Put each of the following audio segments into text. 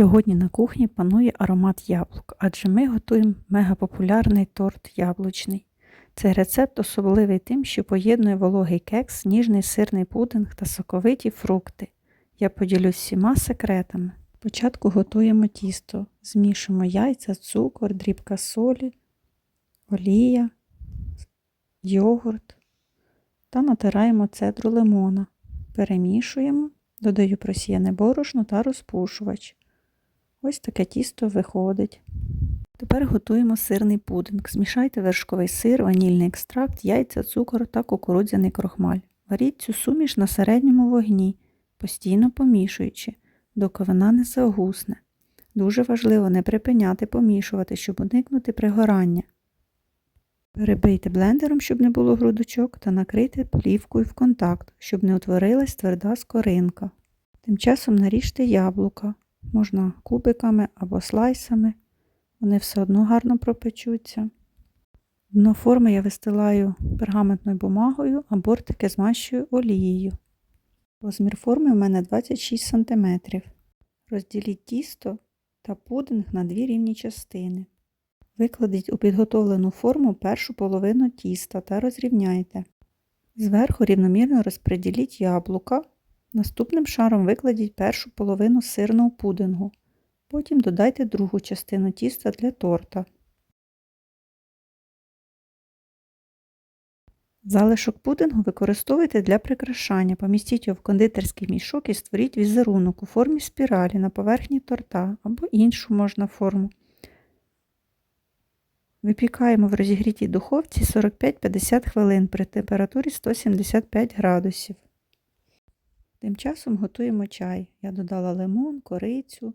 Сьогодні на кухні панує аромат яблук, адже ми готуємо мегапопулярний торт яблучний. Цей рецепт особливий тим, що поєднує вологий кекс, ніжний сирний пудинг та соковиті фрукти. Я поділюсь всіма секретами. Спочатку готуємо тісто, змішуємо яйця, цукор, дрібка солі, олія, йогурт та натираємо цедру лимона. Перемішуємо, додаю просіяне борошно та розпушувач. Ось таке тісто виходить. Тепер готуємо сирний пудинг. Змішайте вершковий сир, ванільний екстракт, яйця, цукор та кукурудзяний крохмаль. Варіть цю суміш на середньому вогні, постійно помішуючи, доки вона не загусне. Дуже важливо не припиняти помішувати, щоб уникнути пригорання. Перебийте блендером, щоб не було грудочок, та накрийте плівкою в контакт, щоб не утворилась тверда скоринка. Тим часом наріжте яблука, можна кубиками або слайсами, вони все одно гарно пропечуться. Дно форми я вистилаю пергаментною бумагою, а бортики змащую олією. Розмір форми в мене 26 см. Розділіть тісто та пудинг на дві рівні частини. Викладіть у підготовлену форму першу половину тіста та розрівняйте. Зверху рівномірно розподіліть яблука. Наступним шаром викладіть першу половину сирного пудингу. Потім додайте другу частину тіста для торта. Залишок пудингу використовуйте для прикрашання. Помістіть його в кондитерський мішок і створіть візерунок у формі спіралі на поверхні торта або іншу можна форму. Випікаємо в розігрітій духовці 45-50 хвилин при температурі 175 градусів. Тим часом готуємо чай. Я додала лимон, корицю,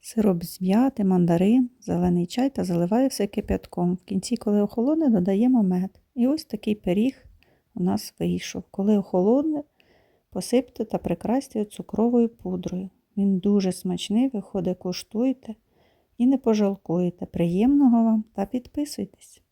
сироп з м'яти, мандарин, зелений чай та заливаю все кип'ятком. В кінці, коли охолоне, додаємо мед. І ось такий пиріг у нас вийшов. Коли охолоне, посипте та прикрасьте цукровою пудрою. Він дуже смачний, виходить, куштуйте і не пожалкуєте. Приємного вам та підписуйтесь.